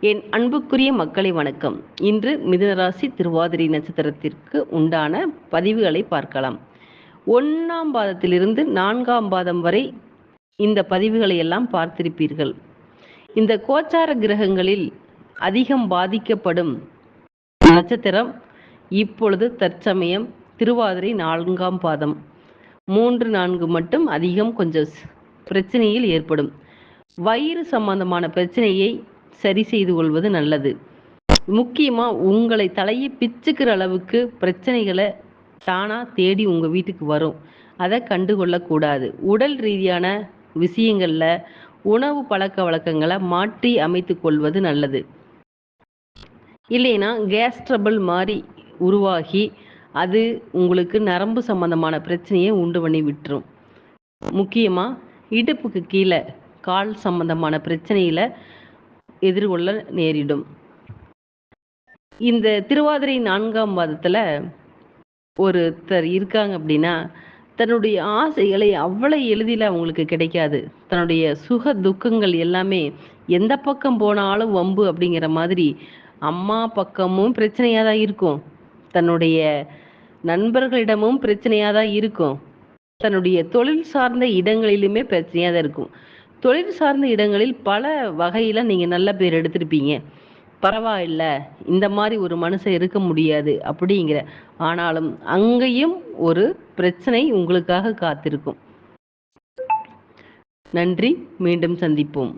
என் அன்புக்குரிய மக்களை வணக்கம். இன்று மிதுனராசி திருவாதிரை நட்சத்திரத்திற்கு உண்டான பதிவுகளை பார்க்கலாம். ஒன்றாம் பாதத்திலிருந்து நான்காம் பாதம் வரை இந்த பதிவுகளை எல்லாம் பார்த்திருப்பீர்கள். இந்த கோச்சார கிரகங்களில் அதிகம் பாதிக்கப்படும் நட்சத்திரம் இப்பொழுது தற்சமயம் திருவாதிரை நான்காம் பாதம். மூன்று நான்கு மட்டும் அதிகம் கொஞ்சம் பிரச்சனையில் ஏற்படும். வயிறு சம்பந்தமான பிரச்சனையை சரி செய்து கொள்வது நல்லது. முக்கியமா உங்களை தலையை பிச்சுக்கிற அளவுக்கு பிரச்சனைகளை தானா தேடி உங்க வீட்டுக்கு வரும். அதை கண்டுகொள்ளக்கூடாது உடல் ரீதியான விஷயங்கள்ல உணவு பழக்க வழக்கங்களை மாற்றி அமைத்து கொள்வது நல்லது. இல்லைன்னா கேஸ் ட்ரபிள் மாதிரி உருவாகி அது உங்களுக்கு நரம்பு சம்பந்தமான பிரச்சனையை உண்டு பண்ணி விட்டுரும். முக்கியமாக இடுப்புக்கு கீழே கால் சம்பந்தமான பிரச்சனையில எதிர்கொள்ள நேரிடும். இந்த திருவாதிரை நான்காம் மாதத்துல ஒருத்தர் இருக்காங்க அப்படின்னா தன்னுடைய ஆசைகளை அவ்வளவு எளிதில் அவங்களுக்கு கிடைக்காது. தன்னுடைய சுக துக்கங்கள் எல்லாமே எந்த பக்கம் போனாலும் வம்பு அப்படிங்கிற மாதிரி அம்மா பக்கமும் பிரச்சனையாக தான் இருக்கும். தன்னுடைய நண்பர்களிடமும் பிரச்சனையாக தான் இருக்கும். தன்னுடைய தொழில் சார்ந்த இடங்களிலுமே பிரச்சனையாக தான் இருக்கும். தொழில் சார்ந்த இடங்களில் பல வகையில் நீங்கள் நல்ல பேர் எடுத்திருப்பீங்க. பரவாயில்ல இந்த மாதிரி ஒரு மனுஷன் இருக்க முடியாது அப்படிங்கிற. ஆனாலும் அங்கேயும் ஒரு பிரச்சனை உங்களுக்காக காத்திருக்கும். நன்றி மீண்டும் சந்திப்போம்.